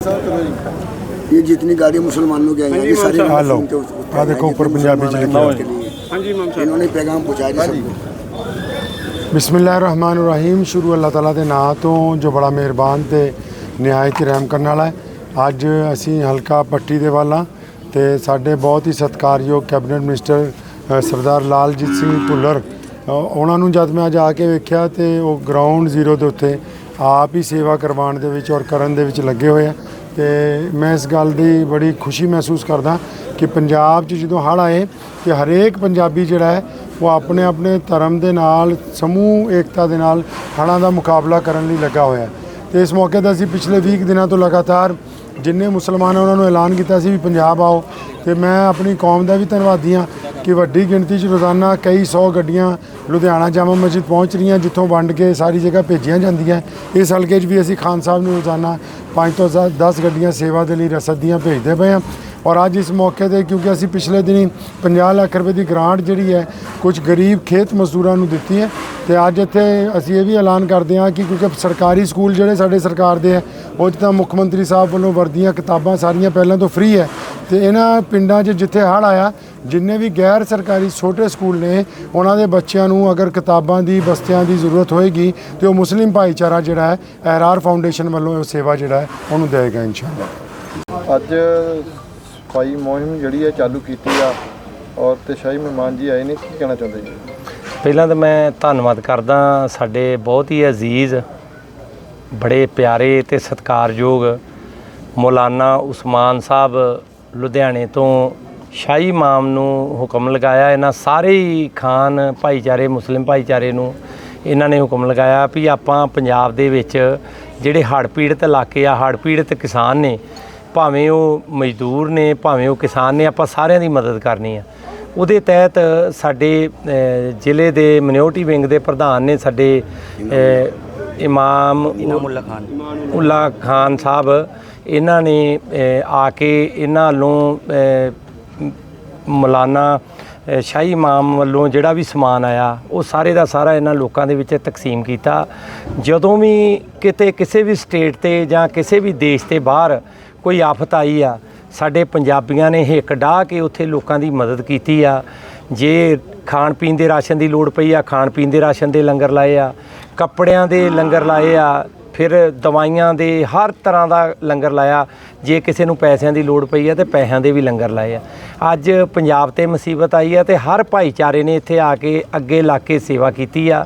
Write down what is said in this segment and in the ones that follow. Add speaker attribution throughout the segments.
Speaker 1: ये जितनी गाड़ी मुसलमानों की आई हैं, ये सारी
Speaker 2: हाँ लो
Speaker 1: मुस्लिम के उस- उस-
Speaker 2: आ देखो ऊपर पंजाबी च लिखा
Speaker 1: के लिए।
Speaker 3: ਹਾਂਜੀ ਮਾਮ ਸਾਹਿਬ
Speaker 1: इन्होंने पैगाम पहुंचाया जी सबको
Speaker 2: ਬਿਸਮਿਲ੍ਲਾਹਿਰਰਹਿਮਾਨਿਰਰਹੀਮ ਸ਼ੁਰੂ ਅੱਲਾਹ ਤਾਲਾ ਦੇ ਨਾਮ ਤੋਂ ਜੋ ਬੜਾ ਮਿਹਰਬਾਨ ਤੇ ਨਿਹਾਇਤ ਹੀ ਰਹਿਮ ਕਰਨ ਵਾਲਾ ਹੈ ਅੱਜ ਅਸੀਂ ਹਲਕਾ ਪੱਟੀ ਦੇ ਵਾਲਾ ਤੇ ਸਾਡੇ ਬਹੁਤ ਹੀ ਸਤਿਕਾਰਯੋਗ ਕੈਬਨਿਟ ਮਿਨਿਸਟਰ ਅ, ਸਰਦਾਰ ਲਾਲਜੀਤ ਸਿੰਘ ਭੁੱਲਰ ਅ, ਉਹਨਾਂ ਨੂੰ ਜਦ ਮੈਂ ਅੱਜ ਆ ਕੇ ਵੇਖਿਆ ਤੇ ਉਹ ਗਰਾਊਂਡ ਜ਼ੀਰੋ ਦੇ ਉੱਤੇ ਆਪ ਹੀ ਸੇਵਾ ਕਰਵਾਉਣ ਦੇ ਵਿੱਚ ਔਰ ਕਰਨ ਦੇ ਵਿੱਚ ਲੱਗੇ ਹੋਏ ਆ। ਤੇ ਮੈਂ ਇਸ ਗੱਲ ਦੀ ਬੜੀ ਖੁਸ਼ੀ ਮਹਿਸੂਸ ਕਰਦਾ ਕਿ ਪੰਜਾਬ 'ਚ ਜਦੋਂ ਹੜ੍ਹ ਆਏ ਤੇ ਹਰੇਕ ਪੰਜਾਬੀ ਜਿਹੜਾ ਹੈ, ਉਹ ਆਪਣੇ ਆਪਣੇ ਧਰਮ ਦੇ ਨਾਲ, ਸਮੂਹ ਏਕਤਾ ਦੇ ਨਾਲ ਹੜ੍ਹਾਂ ਦਾ ਮੁਕਾਬਲਾ ਕਰਨ ਲਈ ਲੱਗਾ ਹੋਇਆ ਹੈ। ਤੇ ਇਸ ਮੌਕੇ ਤੇ ਅਸੀਂ ਪਿਛਲੇ 20 ਕੁ ਦਿਨਾਂ ਤੋਂ ਲਗਾਤਾਰ ਜਿੰਨੇ ਮੁਸਲਮਾਨ ਉਹਨਾਂ ਨੂੰ ਐਲਾਨ ਕੀਤਾ ਸੀ ਵੀ ਪੰਜਾਬ ਆਓ। ਤੇ ਮੈਂ ਆਪਣੀ ਕੌਮ ਦਾ ਵੀ ਧੰਨਵਾਦੀ ਹਾਂ ਕਿ ਵੱਡੀ ਗਿਣਤੀ 'ਚ ਰੋਜ਼ਾਨਾ ਕਈ 100 ਗੱਡੀਆਂ ਲੁਧਿਆਣਾ ਜਾਮਾ ਮਸਜਿਦ ਪਹੁੰਚ ਰਹੀਆਂ, ਜਿੱਥੋਂ ਵੰਡ ਕੇ ਸਾਰੀ ਜਗ੍ਹਾ ਭੇਜੀਆਂ ਜਾਂਦੀਆਂ। ਇਸ ਹਲਕੇ 'ਚ ਵੀ ਅਸੀਂ ਖਾਨ ਸਾਹਿਬ ਨੂੰ ਰੋਜ਼ਾਨਾ 5 ਤੋਂ 10 ਗੱਡੀਆਂ ਸੇਵਾ ਦੇ ਲਈ ਰਸਦ ਦੀਆਂ ਭੇਜਦੇ ਪਏ ਹਾਂ। ਔਰ ਅੱਜ ਇਸ ਮੌਕੇ ਤੇ ਕਿਉਂਕਿ ਅਸੀਂ ਪਿਛਲੇ ਦਿਨੀ 50 ਲੱਖ ਰੁਪਏ ਦੀ ਗ੍ਰਾਂਟ ਜਿਹੜੀ ਹੈ, ਕੁਝ ਗਰੀਬ ਖੇਤ ਮਜ਼ਦੂਰਾਂ ਨੂੰ ਦਿੱਤੀ ਹੈ। ਤੇ ਅੱਜ ਇੱਥੇ ਅਸੀਂ ਇਹ ਵੀ ਐਲਾਨ ਕਰਦੇ ਹਾਂ ਕਿ ਕਿਉਂਕਿ ਸਰਕਾਰੀ ਸਕੂਲ ਜਿਹੜੇ ਸਾਡੇ ਸਰਕਾਰ ਦੇ ਹੈ, ਉਹ 'ਚ ਤਾਂ ਮੁੱਖ ਮੰਤਰੀ ਸਾਹਿਬ ਵੱਲੋਂ ਵਰਦੀਆਂ ਕਿਤਾਬਾਂ ਸਾਰੀਆਂ ਪਹਿਲਾਂ ਤੋਂ ਫ੍ਰੀ ਹੈ ਤੇ ਇਹਨਾਂ ਪਿੰਡਾਂ 'ਚ ਜਿੱਥੇ ਹੜ੍ਹ ਆਇਆ ਜਿੰਨੇ ਵੀ ਗੈਰ ਸਰਕਾਰੀ ਛੋਟੇ ਸਕੂਲ ਨੇ ਉਹਨਾਂ ਦੇ ਬੱਚਿਆਂ ਨੂੰ ਅਗਰ ਕਿਤਾਬਾਂ ਦੀ ਬਸਤਿਆਂ ਦੀ ਜ਼ਰੂਰਤ ਹੋਏਗੀ ਤੇ ਉਹ ਮੁਸਲਿਮ ਭਾਈਚਾਰਾ ਜਿਹੜਾ ਹੈ ਐਰਾਰ ਫਾਊਂਡੇਸ਼ਨ ਵੱਲੋਂ ਇਹ ਸੇਵਾ ਜਿਹੜਾ ਹੈ ਉਹਨੂੰ ਦੇਗਾ ਇਨਸ਼ਾਅੱਲਾ।
Speaker 4: ਅੱਜ ਸਫ਼ਾਈ ਮੁਹਿੰਮ ਜਿਹੜੀ ਹੈ ਚਾਲੂ ਕੀਤੀ ਆ ਔਰ ਤੇ ਸ਼ਾਹੀ ਮਹਿਮਾਨ ਜੀ ਆਏ ਨੇ ਕੀ ਕਹਿਣਾ ਚਾਹੁੰਦੇ ਜੀ?
Speaker 5: ਪਹਿਲਾਂ ਤਾਂ ਮੈਂ ਧੰਨਵਾਦ ਕਰਦਾ ਸਾਡੇ ਬਹੁਤ ਹੀ ਅਜ਼ੀਜ਼ ਬੜੇ ਪਿਆਰੇ ਤੇ ਸਤਿਕਾਰਯੋਗ ਮੌਲਾਨਾ ਉਸਮਾਨ ਸਾਹਿਬ ਲੁਧਿਆਣੇ ਤੋਂ ਸ਼ਾਹੀ ਮਾਮ ਨੂੰ ਹੁਕਮ ਲਗਾਇਆ, ਇਹਨਾਂ ਸਾਰੇ ਹੀ ਖਾਨ ਭਾਈਚਾਰੇ, ਮੁਸਲਿਮ ਭਾਈਚਾਰੇ ਨੂੰ ਇਹਨਾਂ ਨੇ ਹੁਕਮ ਲਗਾਇਆ ਵੀ ਆਪਾਂ ਪੰਜਾਬ ਦੇ ਵਿੱਚ ਜਿਹੜੇ ਹੜ੍ਹ ਪੀੜਤ ਇਲਾਕੇ ਆ ਹੜ੍ਹ ਪੀੜਤ ਕਿਸਾਨ ਨੇ, ਭਾਵੇਂ ਉਹ ਮਜ਼ਦੂਰ ਨੇ, ਭਾਵੇਂ ਉਹ ਕਿਸਾਨ ਨੇ, ਆਪਾਂ ਸਾਰਿਆਂ ਦੀ ਮਦਦ ਕਰਨੀ ਆ। ਉਹਦੇ ਤਹਿਤ ਸਾਡੇ ਜ਼ਿਲ੍ਹੇ ਦੇ ਮਿਨਿਓਰਟੀ ਵਿੰਗ ਦੇ ਪ੍ਰਧਾਨ ਨੇ ਸਾਡੇ ਇਮਾਮ ਇਨਾਮੁੱਲਾ ਖਾਨ। ਉੱਲਾ ਖਾਨ ਸਾਹਿਬ ਇਹਨਾਂ ਨੇ ਆ ਕੇ ਇਹਨਾਂ ਵੱਲੋਂ ਮ- ਮੌਲਾਨਾ ਸ਼ਾਹੀ ਇਮਾਮ ਵੱਲੋਂ ਜਿਹੜਾ ਵੀ ਸਮਾਨ ਆਇਆ ਉਹ ਸਾਰੇ ਦਾ ਸਾਰਾ ਇਹਨਾਂ ਲੋਕਾਂ ਦੇ ਵਿੱਚ ਤਕਸੀਮ ਕੀਤਾ। ਜਦੋਂ ਵੀ ਕਿਤੇ ਕਿਸੇ ਵੀ ਸਟੇਟ ਤੇ ਜਾਂ ਕਿਸੇ ਵੀ ਦੇਸ਼ ਤੇ ਬਾਹਰ ਕੋਈ ਆਫਤ ਆਈ ਆ ਸਾਡੇ ਪੰਜਾਬੀਆਂ ਨੇ ਹਿੱਕ ਡਾਹ ਕੇ ਉੱਥੇ ਲੋਕਾਂ ਦੀ ਮਦਦ ਕੀਤੀ ਆ। ਜੇ ਖਾਣ ਪੀਣ ਦੇ ਰਾਸ਼ਨ ਦੀ ਲੋੜ ਪਈ ਆ ਖਾਣ ਪੀਣ ਦੇ ਰਾਸ਼ਨ ਦੇ ਲੰਗਰ ਲਾਏ ਆ ਕੱਪੜਿਆਂ ਦੇ ਲੰਗਰ ਲਾਏ ਆ, ਫਿਰ ਦਵਾਈਆਂ ਦੇ ਹਰ ਤਰ੍ਹਾਂ ਦਾ ਲੰਗਰ ਲਾਇਆ। ਜੇ ਕਿਸੇ ਨੂੰ ਪੈਸਿਆਂ ਦੀ ਲੋੜ ਪਈ ਆ ਤੇ ਪੈਸਿਆਂ ਦੇ ਵੀ ਲੰਗਰ ਲਾਏ ਆ। ਅੱਜ ਪੰਜਾਬ ਤੇ ਮੁਸੀਬਤ ਆਈ ਆ ਤੇ ਹਰ ਭਾਈਚਾਰੇ ਨੇ ਇੱਥੇ ਆ ਕੇ ਅੱਗੇ ਲਾ ਕੇ ਸੇਵਾ ਕੀਤੀ ਆ।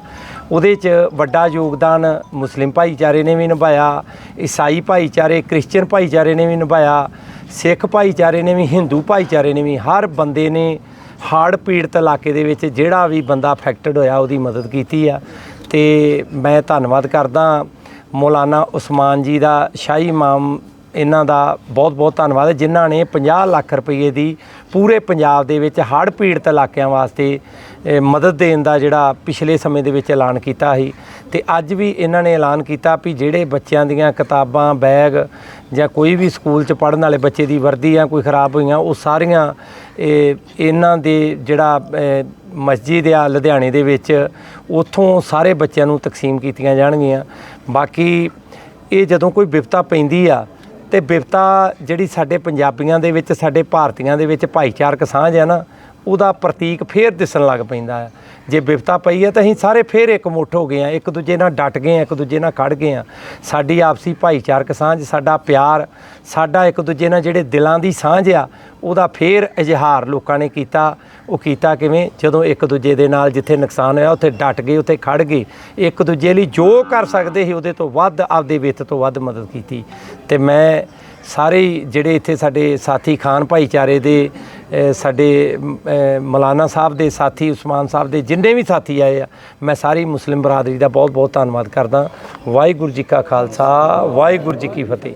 Speaker 5: ਉਹਦੇ 'ਚ ਵੱਡਾ ਯੋਗਦਾਨ ਮੁਸਲਿਮ ਭਾਈਚਾਰੇ ਨੇ ਵੀ ਨਿਭਾਇਆ, ਈਸਾਈ ਭਾਈਚਾਰੇ, ਕ੍ਰਿਸਚੀਅਨ ਭਾਈਚਾਰੇ ਨੇ ਵੀ ਨਿਭਾਇਆ, ਸਿੱਖ ਭਾਈਚਾਰੇ ਨੇ ਵੀ, ਹਿੰਦੂ ਭਾਈਚਾਰੇ ਨੇ ਵੀ, ਹਰ ਬੰਦੇ ਨੇ ਹਾਰਡ ਪੀੜਤ ਇਲਾਕੇ ਦੇ ਵਿੱਚ ਜਿਹੜਾ ਵੀ ਬੰਦਾ ਅਫੈਕਟਡ ਹੋਇਆ ਉਹਦੀ ਮਦਦ ਕੀਤੀ ਆ। ਤੇ ਮੈਂ ਧੰਨਵਾਦ ਕਰਦਾ ਮੌਲਾਨਾ ਉਸਮਾਨ ਜੀ ਦਾ, ਸ਼ਾਹੀ ਇਮਾਮ ਇਹਨਾਂ ਦਾ ਬਹੁਤ ਬਹੁਤ ਧੰਨਵਾਦ। ਹੈ ਜਿਨ੍ਹਾਂ ਨੇ 50 ਲੱਖ ਰੁਪਏ ਦੀ ਪੂਰੇ ਪੰਜਾਬ ਦੇ ਵਿੱਚ ਹੜ੍ਹ ਪੀੜਤ ਇਲਾਕਿਆਂ ਵਾਸਤੇ ਮਦਦ ਦੇਣ ਦਾ ਜਿਹੜਾ ਪਿਛਲੇ ਸਮੇਂ ਦੇ ਵਿੱਚ ਐਲਾਨ ਕੀਤਾ ਸੀ। ਤੇ ਅੱਜ ਵੀ ਇਹਨਾਂ ਨੇ ਐਲਾਨ ਕੀਤਾ ਵੀ ਜਿਹੜੇ ਬੱਚਿਆਂ ਦੀਆਂ ਕਿਤਾਬਾਂ, ਬੈਗ ਜਾਂ ਕੋਈ ਵੀ ਸਕੂਲ 'ਚ ਪੜ੍ਹਨ ਵਾਲੇ ਬੱਚੇ ਦੀ ਵਰਦੀ ਜਾਂ ਕੋਈ ਖਰਾਬ ਹੋਈਆਂ ਉਹ ਸਾਰੀਆਂ ਇਹ, ਇਹਨਾਂ ਦੇ ਜਿਹੜਾ ਮਸਜਿਦ ਆ ਲੁਧਿਆਣੇ ਦੇ ਵਿੱਚ ਉੱਥੋਂ ਸਾਰੇ ਬੱਚਿਆਂ ਨੂੰ ਤਕਸੀਮ ਕੀਤੀਆਂ ਜਾਣਗੀਆਂ। ਬਾਕੀ ਇਹ ਜਦੋਂ ਕੋਈ ਵਿਪਤਾ ਪੈਂਦੀ ਆ ਤੇ ਵਿਪਤਾ ਜਿਹੜੀ ਸਾਡੇ ਪੰਜਾਬੀਆਂ ਦੇ ਵਿੱਚ ਸਾਡੇ ਭਾਰਤੀਆਂ ਦੇ ਵਿੱਚ ਭਾਈਚਾਰਕ ਸਾਂਝ ਹੈ ਨਾ ਉਹਦਾ ਪ੍ਰਤੀਕ ਫੇਰ ਦਿਸਣ ਲੱਗ ਪੈਂਦਾ ਹੈ। ਜੇ ਵਿਪਤਾ ਪਈ ਹੈ ਤਾਂ ਅਸੀਂ ਸਾਰੇ ਫੇਰ ਇੱਕ ਮੁੱਠ ਹੋ ਗਏ ਆ ਇੱਕ ਦੂਜੇ ਨਾਲ ਡਟ ਗਏ ਆ ਇੱਕ ਦੂਜੇ ਨਾਲ ਖੜ ਗਏ ਆ ਸਾਡੀ ਆਪਸੀ ਭਾਈਚਾਰਕ ਸਾਂਝ, ਸਾਡਾ ਪਿਆਰ, ਸਾਡਾ ਇੱਕ ਦੂਜੇ ਨਾਲ ਜਿਹੜੇ ਦਿਲਾਂ ਦੀ ਸਾਂਝ ਆ, ਉਹਦਾ ਫੇਰ ਇਜ਼ਹਾਰ ਲੋਕਾਂ ਨੇ ਕੀਤਾ। ਉਹ ਕੀਤਾ ਕਿਵੇਂ? ਜਦੋਂ ਇੱਕ ਦੂਜੇ ਦੇ ਨਾਲ ਜਿੱਥੇ ਨੁਕਸਾਨ ਹੋਇਆ, ਉੱਥੇ ਡਟ ਗਏ, ਉੱਥੇ ਖੜ ਗਏ। ਇੱਕ ਦੂਜੇ ਲਈ ਜੋ ਕਰ ਸਕਦੇ ਸੀ, ਉਹਦੇ ਤੋਂ ਵੱਧ ਆਪਦੇ ਵਿੱਤ ਤੋਂ ਵੱਧ ਮਦਦ ਕੀਤੀ। ਤੇ ਮੈਂ ਸਾਰੇ ਹੀ ਜਿਹੜੇ ਇੱਥੇ ਸਾਡੇ ਸਾਥੀ, ਖਾਨ ਭਾਈਚਾਰੇ ਦੇ ਸਾਡੇ ਮ, ਮੌਲਾਨਾ ਸਾਹਿਬ ਦੇ ਸਾਥੀ ਉਸਮਾਨ ਸਾਹਿਬ ਦੇ ਜਿੰਨੇ ਵੀ ਸਾਥੀ ਆਏ ਆ ਮੈਂ ਸਾਰੀ ਮੁਸਲਿਮ ਬਰਾਦਰੀ ਦਾ ਬਹੁਤ ਬਹੁਤ ਧੰਨਵਾਦ ਕਰਦਾ। ਵਾਹਿਗੁਰੂ ਜੀ ਕਾ ਖਾਲਸਾ ਵਾਹਿਗੁਰੂ ਜੀ ਕੀ ਫਤਿਹ।